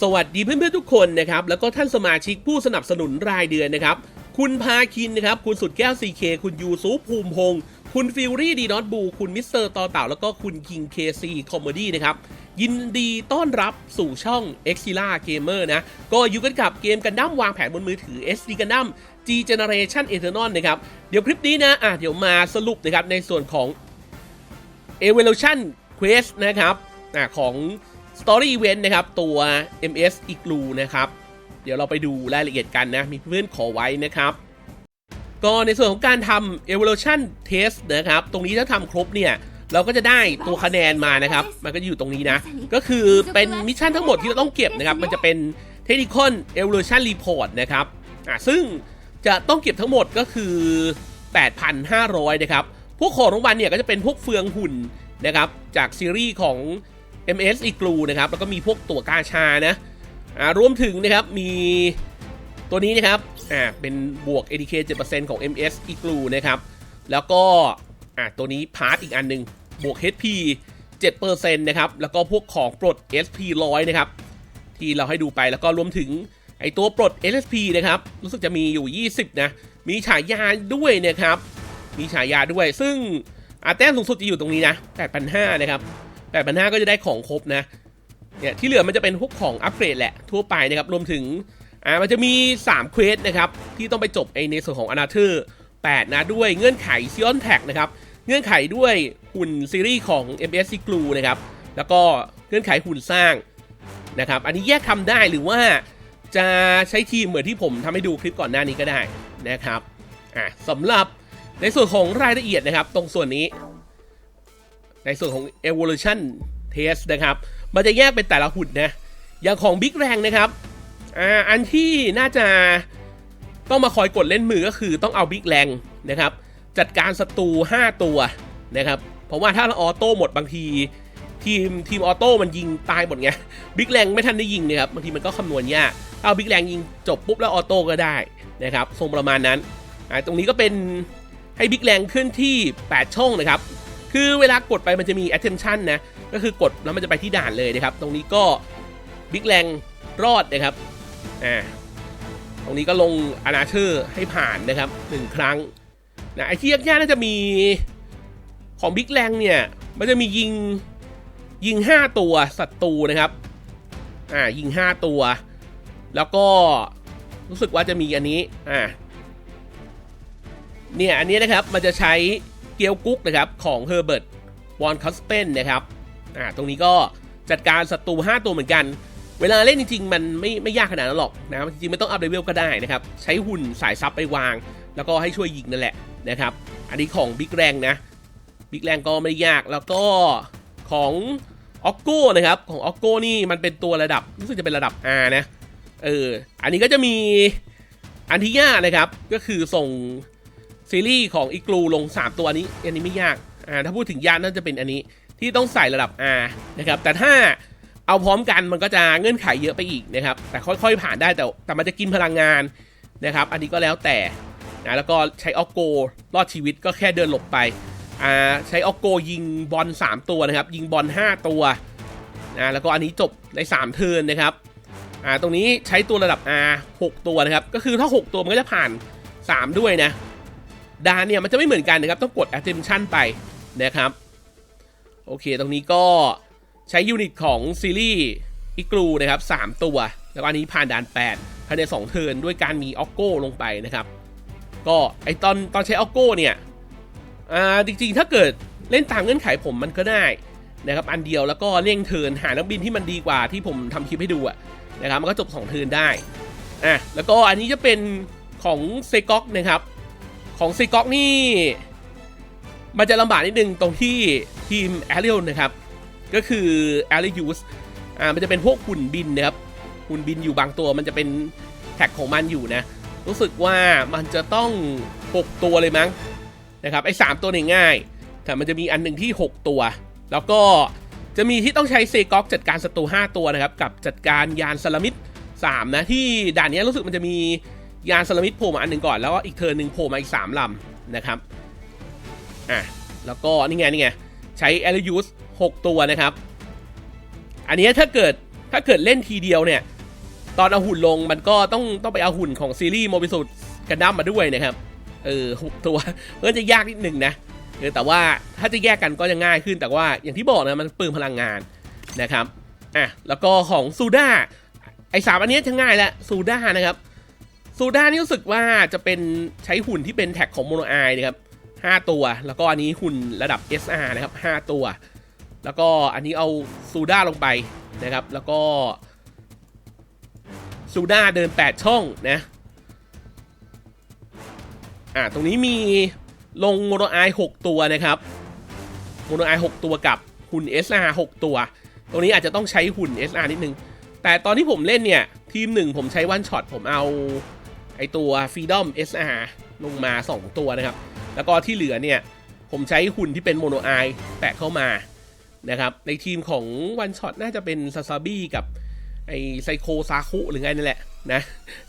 สวัสดีเพื่อนๆทุกคนนะครับ แล้วก็ท่านสมาชิกผู้สนับสนุนรายเดือนนะครับ คุณพาคินนะครับ คุณสุดแก้ว CK คุณยูซูภูมิพงศ์คุณฟิลลี่ดีนอตบู คุณมิสเตอร์ต่อเต่า แล้วก็คุณคิงเคซีคอมเมดี้นะครับ ยินดีต้อนรับสู่ช่อง e x i l a Gamer นะ ก็อยู่กันกับเกมกันดั้มวางแผนบนมือถือ SD กันดั้ม G Generation Eternal นะครับ เดี๋ยวคลิปนี้นะอะเดี๋ยวมาสรุปนะครับในส่วนของ Evolution Quest นะครับอะของ Story Event นะครับ ตัว MS Igloo นะครับ เดี๋ยวเราไปดูรายละเอียดกันนะ มีเพื่อนขอไว้นะครับ ก็ในส่วนของการทำ Evolution Test นะครับ ตรงนี้ถ้าทำครบเนี่ย เราก็จะได้ตัวคะแนนมานะครับ มันก็อยู่ตรงนี้นะ ก็คือเป็นมิชชั่นทั้งหมดที่เราต้องเก็บนะครับ มันจะเป็น Technical Evolution Report นะครับอะซึ่งจะต้องเก็บทั้งหมดก็คือ 8,500 นะครับ พวกของรางวัลเนี่ยก็จะเป็นพวกเฟืองหุ่นนะครับ จากซีรีส์ของ MS i g l o นะครับ แล้วก็มีพวกตัวกาชานะอ่ารวมถึงนะครับมีตัวนี้นะครับอ่าเป็นบวก ADK 7%ของ MS i g l o นะครับ แล้วก็อ่าตัวนี้พาร์ทอีกอันหนึ่งบวก HP 7%นะครับ แล้วก็พวกของปลด SP 100 นะครับ ที่เราให้ดูไปแล้วก็รวมถึงไอตัวปลด LSP นะครับ รู้สึกจะมีอยู่ 20 นะ มีฉายาด้วยนะครับ มีฉายาด้วย ซึ่งอาแต้มสูงสุดจะอยู่ตรงนี้นะ8,500นะครับ 8,500ก็จะได้ของครบนะเนี่ยที่เหลือมันจะเป็นพวกของอัปเกรดแหละทั่วไปนะครับรวมถึงอ่ามันจะมี3เควสนะครับที่ต้องไปจบไอในส่วนของอนาเธอร์8นะด้วยเงื่อนไขซิออนแท็กนะครับเงื่อนไขด้วยหุ่นซีรีส์ของ MS c g l u นะครับแล้วก็เงื่อนไขหุ่นสร้างนะครับอันนี้แยกทำได้หรือว่าจะใช้ทีมเหมือนที่ผมทำให้ดูคลิปก่อนหน้านี้ก็ได้นะครับอะสำหรับในส่วนของรายละเอียดนะครับ ตรงส่วนนี้ ในส่วนของ evolution test นะครับ มันจะแยกเป็นแต่ละหุ่นนะ อย่างของ Big r a n นะครับอ่าอันที่น่าจะต้องมาคอยกดเล่นมือก็คือต้องเอา Big r a n นะครับ จัดการศัตรู 5 ตัวนะครับเพราะว่าถ้าเราออโต้หมดบางทีทีมทีมออโต้มันยิงตายหมดไง Big r a n ไม่ทันได้ยิงเนะครับบางทีมันก็คำนวณยากถ้าเอา Big r a n ยิงจบปุ๊บแล้วออโต้ก็ได้นะครับทรงประมาณนั้นอ่าตรงนี้ก็เป็นให้ Big r a n ขึ้นที่ 8 ช่องนะครับ คือเวลากดไปมันจะมี attention นะ ก็คือกดแล้วมันจะไปที่ด่านเลยนะครับ ตรงนี้ก็บิ๊กแรงรอดนะครับ อ่า ตรงนี้ก็ลงอนาเชอร์ให้ผ่านนะครับหนึ่งครั้ง นะ ไอ้ที่ยากๆน่าจะมีของบิ๊กแรงเนี่ย มันจะมียิงยิง 5 ตัวศัตรูนะครับ อ่า ยิง 5 ตัว แล้วก็รู้สึกว่าจะมีอันนี้ อ่า เนี่ย อันนี้นะครับ มันจะใช้ เกียวกุ๊กนะครับของเฮอร์เบิร์ตวอนคัสเปนนะครับอ่าตรงนี้ก็จัดการศัตรู 5 ตัวเหมือนกัน เวลาเล่นจริงๆ มันไม่ไม่ยากขนาดนั้นหรอกนะจริงๆ ไม่ต้องอัพเลเวลก็ได้นะครับ ใช้หุ่นสายซับไปวาง แล้วก็ให้ช่วยยิงนั่นแหละนะครับ อันนี้ของบิ๊กแรงนะบิ๊กแรงก็ไม่ยากแล้วก็ของออกโก้นะครับของออกโก้นี่มันเป็นตัวระดับรู้สึกจะเป็นระดับ R นะเอออันนี้ก็จะมีอันที่ยากนะครับ ก็คือส่ง ซีรีส์ของอีกลูลง 3 ตัวนี้ อันนี้ไม่ยากอ่าถ้าพูดถึงยานน่าจะเป็นอันนี้ที่ต้องใส่ระดับ R นะครับแต่ถ้าเอาพร้อมกันมันก็จะเงื่อนไขเยอะไปอีกนะครับแต่ค่อยๆผ่านได้แต่แต่มันจะกินพลังงานนะครับอันนี้ก็แล้วแต่นะแล้วก็ใช้ออกโกรอดชีวิตก็แค่เดินหลบไปอ่าใช้ออกโกยิงบอล3 ตัวนะครับ ยิงบอล5 ตัวนะแล้วก็อันนี้จบใน 3 เทิร์นนะครับอ่าตรงนี้ใช้ตัวระดับ R 6 ตัวนะครับ ก็คือถ้า 6 ตัวมันก็จะผ่าน 3 ด้วยนะ ดาเนี่ยมันจะไม่เหมือนกันนะครับ ต้องกด attention ไปนะครับ โอเค ตรงนี้ก็ใช้ยูนิตของซีรีส์อีกลูนะครับ 3 ตัว แล้วอันนี้ผ่านด่าน 8 ภายใน 2 เทิร์นด้วยการมีออกโก้ลงไปนะครับ ก็ไอตอนตอนใช้ออกโก้เนี่ย อ่า จริงๆ ถ้าเกิดเล่นตามเงื่อนไขผมมันก็ได้นะครับ อันเดียวแล้วก็เร่งเทิร์นหานักบินที่มันดีกว่าที่ผมทำคลิปให้ดูอะนะครับ มันก็จบ 2 เทิร์นได้ อะ แล้วก็อันนี้จะเป็นของเซกอกนะครับ ของซีก๊อกนี่ มันจะลำบากนิดนึงตรงที่ทีมแอรียลนะครับ ก็คือแอรียยูสอ่ามันจะเป็นพวกหุ่นบินนะครับ หุ่นบินอยู่บางตัวมันจะเป็นแท็กของมันอยู่นะ รู้สึกว่ามันจะต้อง 6 ตัวเลยมั้งนะครับไอ้3ตัวเนี่ยง่าย แต่มันจะมีอันหนึ่งที่ 6 ตัว แล้วก็จะมีที่ต้องใช้เซกอกจัดการศัตรู5ตัวนะครับ กับจัดการยานสลามิด3นะที่ด่านนี้รู้สึกมันจะมี ยานสลามิดโผล่มาอันหนึ่งก่อนแล้วก็อีกเทิร์นหนึ่งโผล่มาอีก3ลำนะครับอะแล้วก็นี่ไงนี่ไงใช้ a อ r ยูส6ตัวนะครับ อันนี้ถ้าเกิดถ้าเกิดเล่นทีเดียวเนี่ย ตอนเอาหุ่นลงมันก็ต้องต้องไปเอาหุ่นของซีรีส์โมบิสุดกันดั้มมาด้วยนะครับเออหกตัวก็จะยากนิดหนึ่งนะเออแต่ว่าถ้าจะแยกกันก็จะง่ายขึ้นแต่ว่าอย่างที่บอกนะมันเปลืองพลังงานนะครับอะแล้วก็ของซูด้าไอ้สามอันเนี้ยจะง่ายแล้วซูด้านะครับ ซูด้านี่รู้สึกว่าจะเป็นใช้หุ่นที่เป็นแท็กของโมโนไอนะครับห้าตัว แล้วก็อันนี้หุ่นระดับ SR นะครับห้าตัว แล้วก็อันนี้เอาซูด้าลงไปนะครับ แล้วก็ซูด้าเดิน 8 ช่องนะอ่าตรงนี้มีลงโมโนไอ6ตัวนะครับโมโนไอ6ตัวกับหุ่น SR 6 ตัว ตรงนี้อาจจะต้องใช้หุ่น SR นิดนึง แต่ตอนที่ผมเล่นเนี่ย ทีมหนึ่งผมใช้วันช็อตผมเอา ไอตัว Freedom SR ลงมา 2 ตัวนะครับ แล้วก็ที่เหลือเนี่ย ผมใช้หุ่นที่เป็นโมโนไอแปะเข้ามานะครับ ในทีมของวันช็อตน่าจะเป็นซาซาบี้กับไอไซโคซาคุหรือไงนั่นแหละนะ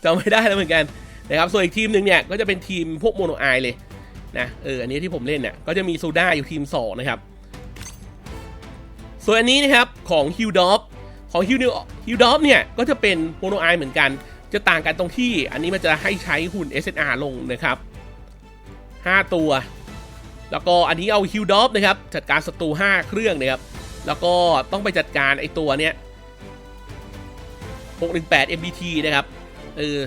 จำไม่ได้แล้วเหมือนกันนะครับ ส่วนอีกทีมหนึ่งเนี่ย ก็จะเป็นทีมพวกโมโนไอเลยนะ เออ อันนี้ที่ผมเล่นเนี่ย ก็จะมีซูด้าอยู่ทีม 2 นะครับ ส่วนอันนี้นะครับของฮิวดอฟของฮิวฮิวดอฟเนี่ย ก็จะเป็นโมโนไอเหมือนกัน จะต่างกันตรงที่อันนี้มันจะให้ใช้หุ่น SNR ลงนะครับ 5 ตัว แล้วก็อันนี้เอาฮิวดอฟนะครับ จัดการศัตรู 5 เครื่องนะครับ แล้วก็ต้องไปจัดการไอตัวเนี้ย618 MBT นะครับ เออ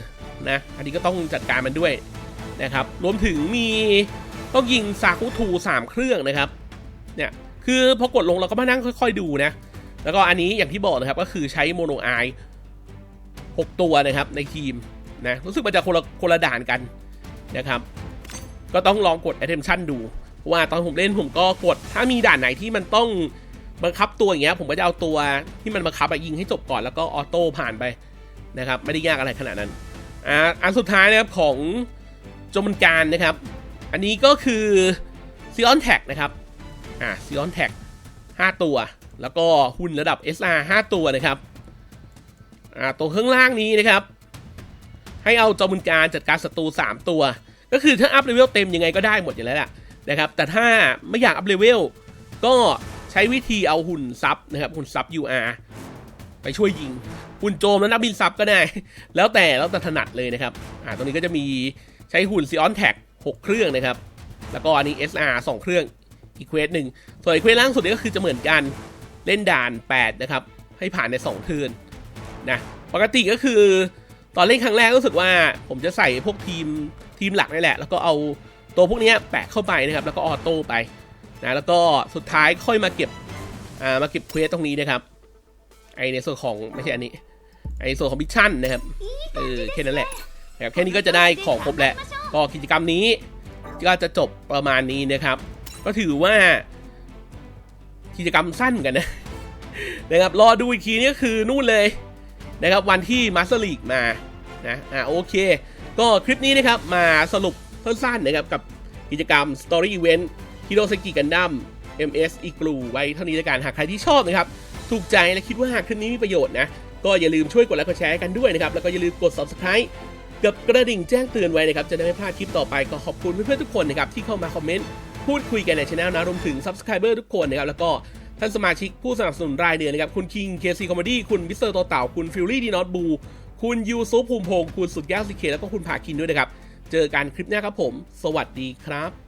นะ อันนี้ก็ต้องจัดการมันด้วยนะครับ รวมถึงมีต้องยิงซาคุทู3 เครื่องนะครับ เนี่ย คือพอกดลงเราก็มานั่งค่อย ๆ ดูนะ แล้วก็อันนี้อย่างที่บอกนะครับก็คือใช้โมโนไอ 6 ตัวนะครับในทีมนะรู้สึกมันจะคนละคนละด่านกันนะครับ ก็ต้องลองกด attention ดูเพราะว่าตอนผมเล่นผมก็กด ถ้ามีด่านไหนที่มันต้องบังคับตัวอย่างเงี้ยผมก็จะเอาตัวที่มันบังคับอะยิงให้จบก่อนแล้วก็ออโต้ผ่านไปนะครับไม่ได้ยากอะไรขนาดนั้นอ่าอันสุดท้ายนะครับของโจมันการนะครับ อันนี้ก็คือซีออนแท็กนะครับอ่าซีออนแท็ก5ตัว แล้วก็หุ้นระดับ SR 5 ตัวนะครับ อ่าตัวข้างล่างนี้นะครับ ให้เอาจอมุนการจัดการศัตรู3 ตัว ก็คือถ้าอัพเลเวลเต็มยังไงก็ได้หมดอยู่แล้วแหละนะครับ แต่ถ้าไม่อยากอัพเลเวลก็ใช้วิธีเอาหุ่นซับนะครับหุ่นซับ UR ไปช่วยยิง หุ่นโจมแล้วนักบินซับก็ได้ แล้วแต่แล้วแต่ถนัดเลยนะครับอ่าตรงนี้ก็จะมีใช้หุ่นซีออนแท็ก6เครื่องนะครับ แล้วก็อันนี้ SR 2 เครื่องอีกเควสหนึ่งส่วนอีเควสล่างสุดนี้ก็คือจะเหมือนกันเล่นด่าน 8 นะครับ ให้ผ่านใน 2 เทิร์น นะปกติก็คือตอนเล่นครั้งแรกรู้สึกว่าผมจะใส่พวกทีมทีมหลักนี่แหละ แล้วก็เอาตัวพวกนี้แปะเข้าไปนะครับ แล้วก็ออโต้ไปนะแล้วก็สุดท้ายค่อยมาเก็บอ่ามาเก็บเควสตรงนี้นะครับไอในส่วนของไม่ใช่อันนี้ไอส่วนของมิชชั่นนะครับเออแค่นั้นแหละนะครับแค่นี้ก็จะได้ของครบแล้วก็กิจกรรมนี้ก็จะจบประมาณนี้นะครับ ก็ถือว่ากิจกรรมสั้นเหมือนกันนะนะครับรอดูอีกทีนี่ก็คือนู่นเลย นะครับวันที่มาสเตอร์ลีกมานะอ่าโอเค ก็คลิปนี้นะครับมาสรุปสั้นๆนะครับกับกิจกรรม Story Event Hero s e k i Gundam MS i g l u ไว้เท่านี้แล้วกันหากใครที่ชอบนะครับถูกใจและคิดว่าคลิปนี้มีประโยชน์นะก็อย่าลืมช่วยกดไลค์กดแชร์กันด้วยนะครับแล้วก็อย่าลืมกด subscribe กับกระดิ่งแจ้งเตือนไว้นะครับจะได้ไม่พลาดคลิปต่อไปก็ขอบคุณเพื่อนๆทุกคนนะครับที่เข้ามาคอมเมนต์พูดคุยกันในช anel นะรวมถึง subscriber ทุกคนนะครับแล้วก็ ท่านสมาชิกผู้สนับสนุนรายเดือนนะครับ คุณคิงเคซีคอมเมดี้คุณมิสเตอร์ตัวเต่าคุณฟิลลี่ดีนอตบูคุณยูซุปภูมิพงศ์คุณสุดแก้วสิเคแล้วก็คุณผาคินด้วยนะครับ เจอกันคลิปหน้าครับผม สวัสดีครับ